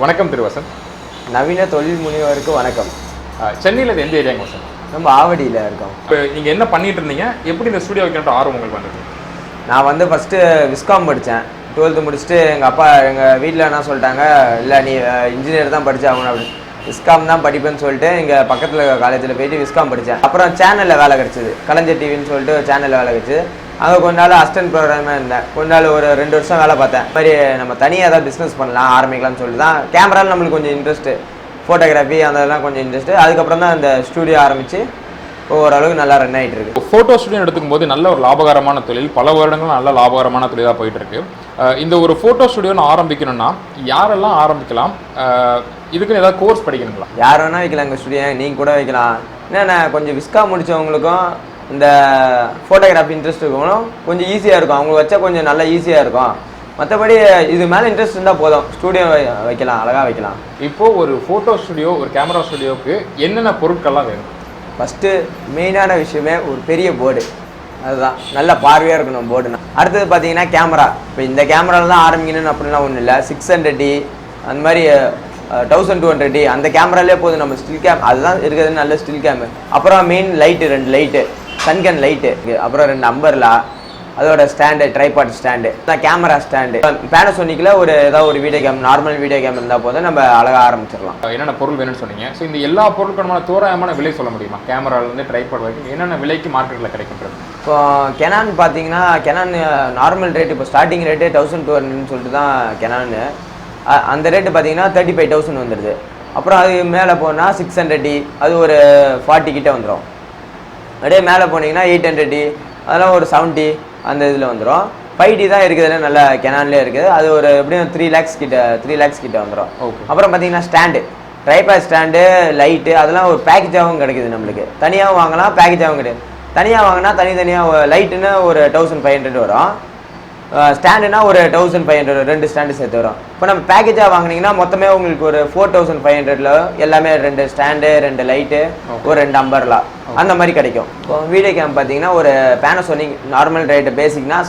வணக்கம் திரு வசந்த் நவீன தொழில் முனைவோருக்கு வணக்கம். சென்னையில் எந்த ஏரியாங்க வசந்த் நம்ம ஆவடியில் இருக்கோம். இப்போ நீங்கள் என்ன பண்ணிட்டு இருந்தீங்க? எப்படி இந்த ஸ்டுடியோ வைக்கணுன்ற ஆர்வம் உங்களுக்கு வந்தது? நான் வந்து ஃபஸ்ட்டு விஸ்காம் படித்தேன் டுவெல்த்து முடிச்சுட்டு எங்கள் அப்பா எங்கள் வீட்டில் என்ன சொல்லிட்டாங்க இல்லை நீ இன்ஜினியர் தான் படிச்சாகணும் அப்படின்னு விஸ்காம் தான் படிப்பேன்னு சொல்லிட்டு இங்கே பக்கத்தில் காலேஜில் போயிட்டு விஸ்காம் படித்தேன் அப்புறம் சேனலில் வேலை கிடச்சிது. கலைஞர் டிவின்னு சொல்லிட்டு சேனலில் வேலை கிடச்சிது. அங்கே கொஞ்ச நாள் அசிஸ்டன்ட் ப்ரோக்ராமாக இருந்தேன். கொஞ்ச நாள் ஒரு ரெண்டு வருஷம் வேலை பார்த்தேன். மாதிரி நம்ம தனியாக ஏதாவது பிஸ்னஸ் பண்ணலாம் ஆரம்பிக்கலாம்னு சொல்லிட்டு தான் கேமராவில் நம்மளுக்கு கொஞ்சம் இன்ட்ரெஸ்ட்டு ஃபோட்டோகிராஃபி அதெல்லாம் கொஞ்சம் இன்ட்ரெஸ்ட்டு அதுக்கப்புறம் தான் இந்த ஸ்டூடியோ ஆரம்பித்து ஓரளவுக்கு நல்லா ரன் ஆகிட்டு இருக்கு. ஃபோட்டோ ஸ்டுடியோ எடுத்துக்கும் போது நல்ல ஒரு லாபகரமான தொழில். பல வருடங்கள் நல்ல லாபகரமான தொழிலாக போயிட்டு இருக்கு இந்த ஒரு ஃபோட்டோ ஸ்டுடியோன்னு ஆரம்பிக்கணும்னா யாரெல்லாம் ஆரம்பிக்கலாம்? அஹ், இதுக்குன்னு ஏதாவது கோர்ஸ் படிக்கணுங்களா? யார் வேணால் வைக்கலாம் எங்கள் ஸ்டுடியோ நீங்கள் கூட வைக்கலாம். என்னென்ன கொஞ்சம் விஸ்கா முடித்தவங்களுக்கும் இந்த ஃபோட்டோகிராஃபி இன்ட்ரெஸ்ட் இருக்கவங்களும் கொஞ்சம் ஈஸியாக இருக்கும். அவங்களுக்கு வச்சா கொஞ்சம் நல்லா ஈஸியாக இருக்கும். மற்றபடி இது மேலே இன்ட்ரெஸ்ட் இருந்தால் போதும். ஸ்டூடியோ வைக்கலாம். அழகாக வைக்கலாம். இப்போ ஒரு ஃபோட்டோ ஸ்டுடியோ ஒரு கேமரா ஸ்டுடியோவுக்கு என்னென்ன பொருட்கள்லாம் வேணும்? ஃபஸ்ட்டு மெயினான விஷயமே ஒரு பெரிய போர்டு அதுதான். நல்ல பார்வையாக இருக்கணும் போர்டுனா அடுத்தது பார்த்தீங்கன்னா கேமரா இப்போ இந்த கேமராவில் தான் ஆரம்பிக்கணும்னு அப்படிலாம் ஒன்றும் இல்லை. சிக்ஸ் ஹண்ட்ரட் டி அந்த மாதிரி தௌசண்ட் டூ ஹண்ட்ரட் டி அந்த கேமராலே போதும் நம்ம ஸ்டில் கேம் அதுதான் இருக்கிறது நல்ல ஸ்டில் கேமு அப்புறம் மெயின் லைட்டு ரெண்டு லைட்டு சன்கன் லைட்டு. அப்புறம் ரெண்டு அம்பர்லா அதோட stand tripod stand camera stand பேனசோனிக்கில் ஒரு ஏதாவது ஒரு video cam normal video cam இருந்தால் போதும் நம்ம அழகாக ஆரம்பிச்சிடலாம். என்னென்ன பொருள் வேணும்னு சொன்னீங்க. ஸோ இந்த எல்லா பொருட்களுமான தோராயமான விலை சொல்ல முடியுமா? கேமராலேருந்து ட்ரைபாட் வரைக்கும் என்னென்ன விலைக்கு மார்க்கெட்டில் கிடைக்கின்றது? இப்போ கெனான் பார்த்தீங்கன்னா கெனான் நார்மல் ரேட் இப்போ ஸ்டார்டிங் ரேட்டே தௌசண்ட் டூ ஹண்ட்ரட்னு சொல்லிட்டு தான் கெனானு அ- அந்த ரேட்டு பார்த்தீங்கன்னா தேர்ட்டி ஃபைவ் தௌசண்ட் வந்துடுது அப்புறம் அது மேலே போனால் சிக்ஸ் ஹண்ட்ரட் அது ஒரு ஃபார்ட்டி கிட்ட வந்துடும் அப்படியே மேலே போனீங்கன்னா எயிட் ஹண்ட்ரட் டி அதெல்லாம் ஒரு செவன்ட்டி அந்த இதில் வந்துடும் ஃபைவ் டி தான் இருக்குதுல நல்ல கெனான்லேயே இருக்குது. அது ஒரு எப்படியும் த்ரீ லேக்ஸ் கிட்ட த்ரீ லேக்ஸ் கிட்ட வந்துடும். அப்புறம் பார்த்தீங்கன்னா ஸ்டாண்டு ட்ரைபேட் ஸ்டாண்டு லைட்டு அதெல்லாம் ஒரு பேக்கேஜாகவும் கிடைக்குது நம்மளுக்கு. தனியாகவும் வாங்கலாம் பேக்கேஜாகவும் கிடையாது தனியாக வாங்கினா தனித்தனியாக லைட்டுன்னு ஒரு தௌசண்ட் ஃபைவ் ஹண்ட்ரட் வரும். ஸ்டாண்டுனா ஒரு தௌசண்ட் ஃபைவ் ஹண்ட்ரட் ரெண்டு ஸ்டாண்டு சேர்த்து வரும். இப்போ நம்ம பேக்கேஜாக வாங்குனீங்கன்னா மொத்தமே உங்களுக்கு ஒரு ஃபோர் தௌசண்ட் ஃபைவ் ஹண்ட்ரட்ல எல்லாமே ரெண்டு ஸ்டாண்டு ரெண்டு லைட்டு ஒரு ரெண்டு அம்பர்லா அந்த மாதிரி கிடைக்கும். இப்போ வீடியோ கேம் பார்த்தீங்கன்னா ஒரு பேனசோனிக் நார்மல் ரேட்டு பேசிக்னா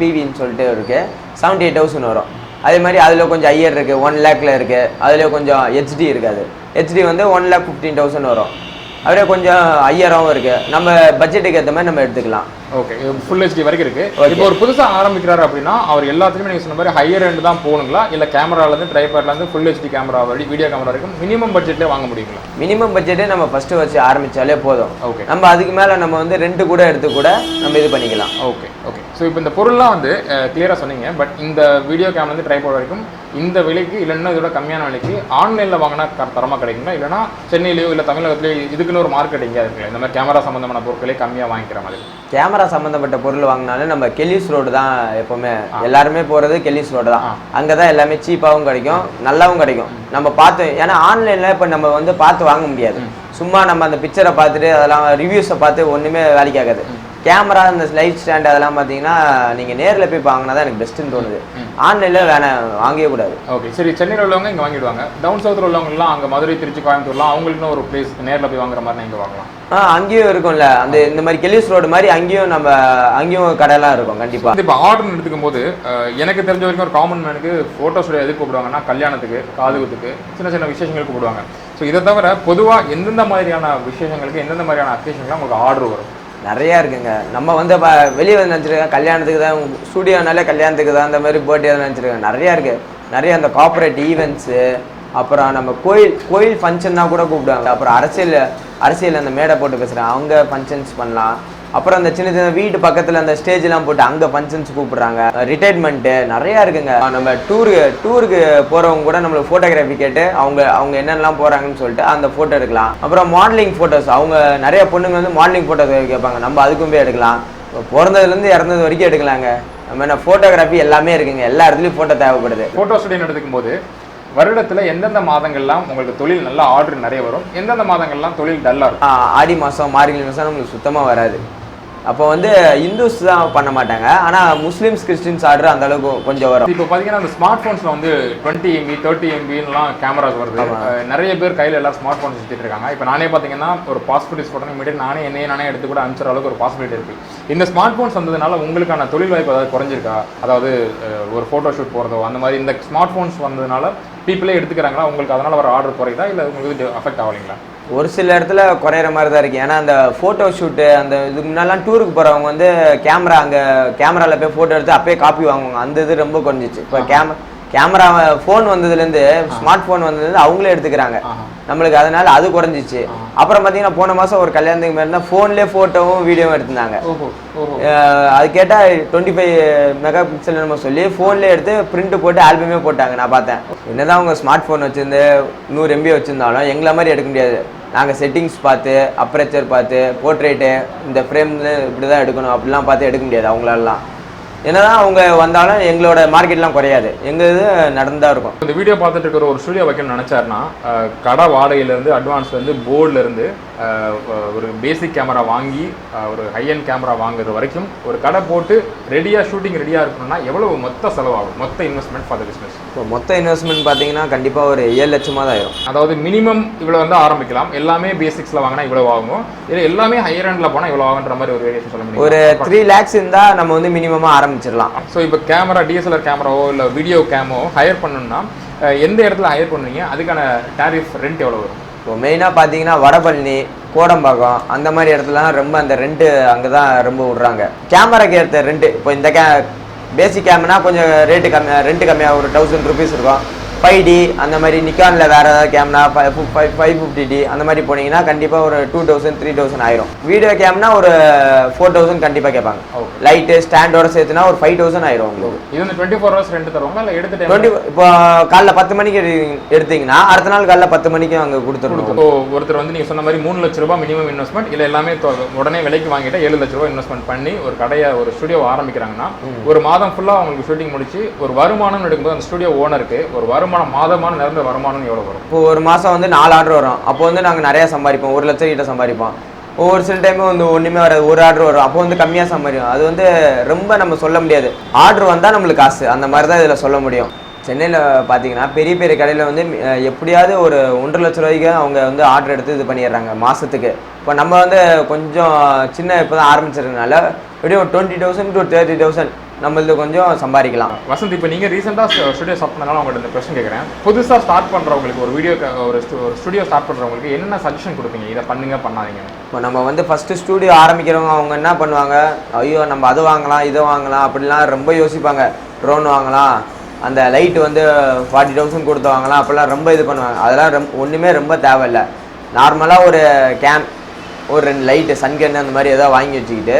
பிவின்னு சொல்லிட்டு இருக்குது செவன்ட்டி எயிட் தௌசண்ட் வரும். அதே மாதிரி அதில் கொஞ்சம் ஐயர் இருக்குது ஒன் லேக்கில் இருக்குது அதில் கொஞ்சம் ஹெச்டி இருக்காது ஹெச்டி வந்து ஒன் லேக் ஃபிஃப்டீன் தௌசண்ட் வரும். அப்படியே கொஞ்சம் ஐயராகவும் இருக்குது நம்ம பட்ஜெட்டுக்கு ஏற்ற மாதிரி நம்ம எடுத்துக்கலாம். ஓகே ஃபுல் ஹெச்டி வரைக்கும் இருக்கு. இப்போ ஒரு புதுசா ஆரம்பிக்கிறாரு அப்படின்னா அவர் எல்லாத்துலயுமே நீங்க சொன்ன மாதிரி ஹையர் end தான் போகணுங்களா? இல்ல கேமரால இருந்து ட்ரைபேட்ல இருந்து ஃபுல் ஹெச்டி கேமரா வரை வீடியோ கேமரா வரைக்கும் மினிமம் பட்ஜெட்ல வாங்க முடியுங்களா? மினிமம் பட்ஜெட்டே நம்ம ஃபஸ்ட்டு வச்சு ஆரம்பித்தாலே போதும். ஓகே நம்ம அதுக்கு மேலே நம்ம வந்து ரெண்டு கூட எடுத்து கூட நம்ம இது பண்ணிக்கலாம். ஓகே ஓகே ஸோ இப்போ இந்த பொருள்லாம் வந்து கிளியராக சொன்னீங்க பட் இந்த வீடியோ கேம் வந்து ட்ரைபோர்ட் வரைக்கும் இந்த விலைக்கு இல்லைன்னா இதோட கம்மியான விலைக்கு ஆன்லைனில் வாங்கினா க- தரமா கிடைக்குங்களா? இல்லைனா சென்னையிலையோ இல்லை தமிழகத்திலேயோ இதுக்குன்னு ஒரு மார்க்கெட் எங்கேயா இருக்குல்ல இந்த மாதிரி கேமரா சம்மந்தமான பொருட்களே கம்மியாக வாங்கிக்கிற மாதிரி. கேமரா சம்மந்தப்பட்ட பொருள் வாங்கினாலும் நம்ம கெல்லிஸ் ரோடு தான் எப்போவுமே. எல்லாருமே போகிறது கெல்லிஸ் ரோடு தான். அங்கே தான் எல்லாமே சீப்பாகவும் கிடைக்கும் நல்லாவும் கிடைக்கும். நம்ம பார்த்து ஏன்னா ஆன்லைனில் இப்போ நம்ம வந்து பார்த்து வாங்க முடியாது. சும்மா நம்ம அந்த பிக்சரை பார்த்துட்டு அதெல்லாம் ரிவ்யூஸை பார்த்து ஒன்றுமே வேலைக்கு ஆகாது. கேமரா இந்த லைட் ஸ்டாண்ட் அதெல்லாம் பார்த்தீங்கன்னா நீங்கள் நேரில் போய் வாங்கினா தான் எனக்கு பெஸ்ட்டுன்னு தோணுது. ஆன்லைனில் வேணாம் வாங்கவே கூடாது. ஓகே சரி சென்னையில் உள்ளவங்க இங்கே வாங்கிடுவாங்க. டவுன் சவுத்தில் உள்ளவங்கலாம் அங்கே மதுரை திருச்சி கோயம்புத்தூர்லாம் அவங்களுக்குன்னு ஒரு பிளேஸ் நேரில் போய் வாங்குற மாதிரி இங்கே வாங்கலாம். ஆ அங்கேயும் இருக்கும்ல. அந்த இந்த மாதிரி கெல்லிஸ் ரோடு மாதிரி அங்கேயும் நம்ம அங்கேயும் கடையெல்லாம் இருக்கும் கண்டிப்பாக இப்போ ஆர்டர் எடுத்துக்கும் போது எனக்கு தெரிஞ்ச வரைக்கும் ஒரு காமன் மேனுக்கு ஃபோட்டோ ஸ்டுடியோ எதுக்கு கூப்பிடுவாங்கன்னா கல்யாணத்துக்கு காதுகுத்துக்கு சின்ன சின்ன விசேஷங்களுக்கு கூப்பிடுவாங்க. ஸோ இதை தவிர பொதுவாக எந்தெந்த மாதிரியான விசேஷங்களுக்கு எந்தெந்த மாதிரியான அக்கேஷன்லாம் உங்களுக்கு ஆர்டர் வரும். நிறையா இருக்குங்க. நம்ம வந்து இப்போ வெளியே வந்து நினச்சிருக்கேன் கல்யாணத்துக்கு தான் ஸ்டூடியோனாலே கல்யாணத்துக்கு தான் அந்த மாதிரி பர்த்டே தான் நினச்சிருக்கேன். நிறையா இருக்குது நிறைய அந்த கார்பரேட் ஈவெண்ட்ஸு அப்புறம் நம்ம கோயில் கோயில் ஃபங்க்ஷன்னா கூட கூப்பிடுவாங்க. அப்புறம் அரசியல் அரசியல் அந்த மேடை போட்டு பேசுகிறேன் அவங்க ஃபங்க்ஷன்ஸ் பண்ணலாம். அப்புறம் அந்த சின்ன சின்ன வீட்டு பக்கத்தில் அந்த ஸ்டேஜ்லாம் போட்டு அங்கே ஃபங்க்ஷன்ஸ் கூப்பிடுறாங்க. ரிட்டைர்மெண்ட்டு நிறையா இருக்குங்க. நம்ம டூருக்கு டூருக்கு போகிறவங்க கூட நம்மளுக்கு ஃபோட்டோகிராஃபி கேட்டு அவங்க அவங்க என்னென்னலாம் போகிறாங்கன்னு சொல்லிட்டு அந்த ஃபோட்டோ எடுக்கலாம். அப்புறம் மாடலிங் ஃபோட்டோஸ் அவங்க நிறைய பொண்ணுங்க வந்து மாடலிங் ஃபோட்டோஸ் கேட்பாங்க. நம்ம அதுக்கும் போய் எடுக்கலாம். பிறந்ததுலேருந்து இறந்தது வரைக்கும் எடுக்கலாங்க. நம்ம என்ன ஃபோட்டோகிராஃபி எல்லாமே இருக்குங்க. எல்லா இடத்துலையும் ஃபோட்டோ தேவைப்படுது. ஃபோட்டோ ஸ்டுடியோ எடுத்துக்கும் போது வருடத்தில் எந்தெந்த மாதங்கள்லாம் உங்களுக்கு தொழில் நல்ல ஆர்டர் நிறைய வரும்? எந்தெந்த மாதங்கள்லாம் தொழில் டல்லாக இருக்கும்? ஆடி மாதம் மார்கழி மாதம் நம்மளுக்கு சுத்தமாக வராது. அப்போ வந்து இந்துஸ் தான் பண்ண மாட்டாங்க. ஆனால் முஸ்லீம்ஸ் கிறிஸ்டின்ஸ் ஆர்டர் அந்த அளவுக்கு கொஞ்சம் வரும். இப்போ பார்த்தீங்கன்னா அந்த ஸ்மார்ட் ஃபோன்ஸில் வந்து டுவெண்ட்டி எம்பி தேர்ட்டி எம்பின்லாம் கேமராஸ் வருது. நிறைய பேர் கையில் எல்லாம் ஸ்மார்ட் ஃபோன் வச்சுட்டு இருக்காங்க. இப்போ நானே பார்த்தீங்கன்னா ஒரு பாஸ்போர்ட் ஃபோட்டோ இமீடியட் நானே என்னையே நானே எடுத்து கூட அனுப்பிச்சுற அளவுக்கு ஒரு பாசிபிலிட்டி இருக்குது இந்த ஸ்மார்ட் ஃபோன்ஸ் வந்ததுனால உங்களுக்கான தொழில் வாய்ப்பு ஏதாவது குறைஞ்சிருக்கா? அதாவது ஒரு ஃபோட்டோ ஷூட் போகிறதோ அந்த மாதிரி இந்த ஸ்மார்ட் ஃபோன்ஸ் வந்ததுனால பீப்புளே எடுத்துக்கிறாங்களா? உங்களுக்கு அதனால வர ஆர்டர் குறையுதா? இல்லை உங்களுக்கு அஃபெக்ட் ஆகலைங்களா? ஒரு சில இடத்துல குறையிற மாதிரி தான் இருக்கு. ஏன்னா அந்த ஃபோட்டோ ஷூட்டு அந்த இதுக்கு முன்னாலாம் டூருக்கு போகிறவங்க வந்து கேமரா அங்கே கேமராவில் போய் ஃபோட்டோ எடுத்து அப்பயே காப்பி வாங்குவாங்க. அந்த இது ரொம்ப குறைஞ்சிச்சு. இப்போ கேம கேமரா ஃபோன் வந்ததுலேருந்து ஸ்மார்ட் ஃபோன் வந்ததுலேருந்து அவங்களே எடுத்துக்கிறாங்க. நம்மளுக்கு அதனால அது குறைஞ்சிச்சு. அப்புறம் பார்த்தீங்கன்னா போன மாதம் ஒரு கல்யாணத்துக்கு மாதிரி இருந்தால் ஃபோன்லேயே ஃபோட்டோவும் வீடியோவும் எடுத்திருந்தாங்க. அது கேட்டால் டுவெண்ட்டி ஃபைவ் மெகா பிக்சல் நம்ம சொல்லி ஃபோன்லேயே எடுத்து பிரிண்ட் போட்டு ஆல்பமே போட்டாங்க நான் பார்த்தேன். என்னதான் அவங்க ஸ்மார்ட் ஃபோன் வச்சிருந்து நூறு எம்பி வச்சிருந்தாலும் எங்களை மாதிரி எடுக்க முடியாது. நாங்கள் செட்டிங்ஸ் பார்த்து அப்ரேச்சர் பார்த்து போர்ட்ரேட்டு இந்த ஃப்ரேம்ல இப்படி தான் எடுக்கணும் அப்படிலாம் பார்த்து எடுக்க முடியாது அவங்களாலாம் என்னதான் அவங்க வந்தாலும் எங்களோட மார்க்கெட்லாம் குறையாது. எங்கள் இது நடந்தா இருக்கும். இந்த வீடியோ பார்த்துட்டு இருக்கிற ஒரு ஸ்டுடியோ வைக்கணும்னு நினச்சாருன்னா கடை வாடகையிலேருந்து அட்வான்ஸ்லேருந்து போர்ட்லேருந்து ஒரு பேசிக் கேமரா வாங்கி ஒரு ஹை அண்ட் கேமரா வாங்குறது வரைக்கும் ஒரு கடை போட்டு ரெடியாக ஷூட்டிங் ரெடியாக இருக்கணும்னா எவ்வளவு மொத்த செலவாகும்? மொத்த இன்வெஸ்ட்மெண்ட் ஃபார் த பிஸ்னஸ் இப்போ மொத்த இன்வெஸ்ட்மெண்ட் பார்த்தீங்கன்னா கண்டிப்பாக ஒரு ஏழு லட்சமாக தான் ஆயிரும். அதாவது மினிமம் இவ்வளோ வந்து ஆரம்பிக்கலாம். எல்லாமே பேசிக்ஸில் வாங்கினா இவ்வளோ ஆகும்? இல்லை எல்லாமே ஹையர் ஹேண்டில் போனால் இவ்வளோ ஆகுன்ற மாதிரி ஒரு வேரியேஷன் சொல்ல முடியும்? ஒரு த்ரீ லேக்ஸ் இருந்தால் நம்ம வந்து மினிமமாக ஆரம்பிச்சிடலாம். ஸோ இப்போ கேமரா டிஎஸ்எல்ஆர் கேமராவோ இல்லை வீடியோ கேமோ ஹையர் பண்ணணும்னா எந்த இடத்துல ஹையர் பண்ணுவீங்க அதுக்கான டேரிஃப் ரெண்ட் எவ்வளோ வரும்? இப்போ மெயினாக பார்த்தீங்கன்னா வடபழனி கோடம்பாக்கம் அந்த மாதிரி இடத்துலலாம் ரொம்ப அந்த ரெண்ட்டு அங்கே தான் ரொம்ப விட்றாங்க. கேமராக்கு ஏற்ற ரெண்ட்டு இப்போ இந்த கே பேசிக் கேமரா கொஞ்சம் ரேட்டு கம்மியாக ரெண்டு கம்மியாக ஒரு தௌசண்ட் ருபீஸ் இருக்கும். ஃபைவ் டி அந்த மாதிரி நிக்கானில் வேறு ஏதாவது camera five five fifty D அந்த மாதிரி போனீங்கன்னா கண்டிப்பாக ஒரு டூ தௌசண்ட் த்ரீ தௌசண்ட் ஆயிரும். வீடியோ கேம்னா ஒரு ஃபோர் தௌசண்ட் கண்டிப்பாக கேட்பாங்க. லைட்டு ஸ்டாண்டோட சேர்த்துனா ஒரு ஃபைவ் தௌசண்ட் ஆயிரும் உங்களுக்கு. இது வந்து டுவெண்ட்டி ஃபோர் ஹவர்ஸ் ரெண்ட் தருவாங்க இல்லை எடுத்த டுவெண்ட்டி இப்போ காலைல பத்து மணிக்கு எடு- எடுத்தீங்கன்னா அடுத்த நாள் காலைல பத்து மணிக்கு அங்கே கொடுத்துருணும் இப்போ ஒருத்தர் வந்து நீங்க சொன்ன மாதிரி மூணு லட்ச ரூபாய் மினிமம் இன்வெஸ்ட்மெண்ட் இல்ல எல்லாமே உடனே விலைக்கு வாங்கிட்டு ஏழு லட்ச ரூபாய் இன்வெஸ்ட்மெண்ட் பண்ணி ஒரு கடையை ஒரு ஸ்டுடியோ ஆரம்பிக்கிறாங்கன்னா ஒரு மாதம் ஃபுல்லா அவங்களுக்கு ஷூட்டிங் முடிச்சு ஒரு வருமானம் எடுக்கும்போது அந்த ஸ்டுடியோ ஓனருக்கு ஒரு வருமானம் மாதமான நிரந்தர வருமானம் எவ்வளோ வரும்? இப்போ ஒரு மாதம் வந்து நாலு ஆர்டர் வரும். அப்போ வந்து நாங்கள் நிறையா சம்பாதிப்போம். ஒரு லட்சம் கிட்ட சம்பாதிப்போம். ஒவ்வொரு சில டைம் வந்து ஒன்றுமே வராது. ஒரு ஆர்டர் வரும். அப்போ வந்து கம்மியாக சம்பாதிக்கும் அது வந்து ரொம்ப நம்ம சொல்ல முடியாது. ஆர்டர் வந்தால் நம்மளுக்கு காசு. அந்த மாதிரி தான் இதில் சொல்ல முடியும். சென்னையில் பார்த்தீங்கன்னா பெரிய பெரிய கடையில் வந்து எப்படியாவது ஒரு ஒன்றரை லட்ச ரூபாய்க்கு அவங்க வந்து ஆர்டர் எடுத்து இது பண்ணிடுறாங்க மாதத்துக்கு இப்போ நம்ம வந்து கொஞ்சம் சின்ன இப்போ தான் ஆரம்பிச்சிருக்கனால எப்படியும் twenty thousand to thirty thousand நம்மளது கொஞ்சம் சம்பாதிக்கலாம். வசந்த் இப்போ நீங்க ரீசெண்டா ஸ்டுடியோ ஸ்டார்ட் பண்ணனால உங்கள்ட்ட இந்த கொஸ்டின் கேட்குறேன் புதுசா ஸ்டார்ட் பண்றவங்களுக்கு ஒரு வீடியோ ஒரு ஒரு ஸ்டுடியோ ஸ்டார்ட் பண்றவங்களுக்கு என்னென்ன சஜஷன் கொடுப்பீங்க? இதை பண்ணுங்க பண்ணாதீங்க இப்போ நம்ம வந்து ஃபஸ்ட்டு ஸ்டூடியோ ஆரம்பிக்கிறவங்க அவங்க என்ன பண்ணுவாங்க? ஐயோ நம்ம அது வாங்கலாம் இதை வாங்கலாம் அப்படிலாம் ரொம்ப யோசிப்பாங்க. ட்ரோன் வாங்கலாம் அந்த லைட் வந்து ஃபார்ட்டி தௌசண்ட் கொடுத்து வாங்கலாம் அப்படிலாம் ரொம்ப இது பண்ணுவாங்க. அதெல்லாம் ரொம்ப ஒன்றுமே ரொம்ப தேவையில்ல. நார்மலாக ஒரு கேன் ஒரு ரெண்டு லைட்டு சன்கன் அந்த மாதிரி ஏதாவது வாங்கி வச்சுக்கிட்டு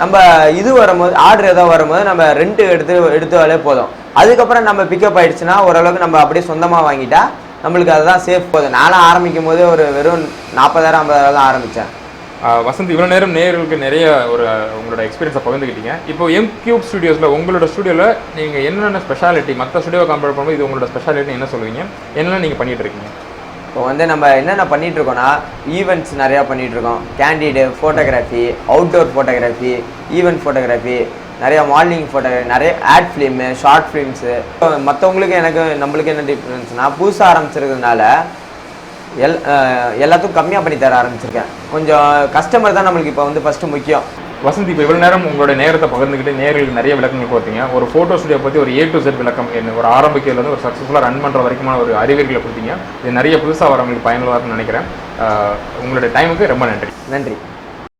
நம்ம இது வரும்போது ஆர்டர் ஏதாவது வரும்போது நம்ம ரெண்ட் எடுத்து எடுத்தாலே போதும். அதுக்கப்புறம் நம்ம பிக்கப் ஆகிடுச்சுன்னா ஓரளவுக்கு நம்ம அப்படியே சொந்தமாக வாங்கிட்டா நம்மளுக்கு அதுதான் சேஃப் போதும். நானும் ஆரம்பிக்கும் போது ஒரு வெறும் நாற்பதாயிரம் ஐம்பதாயிரம் தான் ஆரம்பித்தேன் வசந்த் இவ்வளோ நேரம் நேர்களுக்கு நிறைய ஒரு உங்களோட எக்ஸ்பீரியன்ஸை பகிர்ந்துக்கிட்டீங்க. இப்போ எம் கியூப் ஸ்டுடியோஸில் உங்களோட ஸ்டுடியோவில் நீங்கள் என்னென்ன ஸ்பெஷாலிட்டி மற்ற ஸ்டுடியோ கம்பேர் பண்ணும்போது இது உங்களோட ஸ்பெஷாலிட்டி என்ன சொல்லுவீங்க? என்னென்ன நீங்கள் பண்ணிகிட்டு இருக்கீங்க? இப்போ வந்து நம்ம என்னென்ன பண்ணிகிட்ருக்கோன்னா ஈவெண்ட்ஸ் நிறையா பண்ணிகிட்ருக்கோம் இருக்கோம் candid photography outdoor photography event photography நிறையா மாடலிங் ஃபோட்டோகிராஃபி நிறைய ஆட் ஃபிலிமு ஷார்ட் ஃபிலிம்ஸு மற்றவங்களுக்கு எனக்கு நம்மளுக்கு என்ன டிஃப்ரென்ஸ்னால் புதுசாக ஆரம்பிச்சிருக்கிறதுனால எல் எல்லாத்துக்கும் கம்மியாக பண்ணி தர ஆரம்பிச்சிருக்கேன். கொஞ்சம் கஸ்டமர் தான் நம்மளுக்கு இப்போ வந்து ஃபஸ்ட்டு முக்கியம். வசந்த் இப்போ இவ்வளோ நேரம் உங்களோட நேரத்தை பகிர்ந்துக்கிட்டு நேர்களுக்கு நிறைய விளக்கங்கள் கொடுத்தீங்க. ஒரு ஃபோட்டோ ஸ்டுடியோ பற்றி ஒரு ஏ டு செட் விளக்கம் என்ன ஒரு ஆரம்பிக்கிறதுலேருந்து ஒரு சக்ஸஸ்ஃபுல்லாக ரன் பண்ணுற வரைக்குமான ஒரு அறிவுரைகளை கொடுத்தீங்க. இது நிறைய புதுசாக வரவங்களுக்கு பயனுள்ளதாக இருக்கும்னு நினைக்கிறேன். உங்களுடைய டைமுக்கு ரொம்ப நன்றி. நன்றி.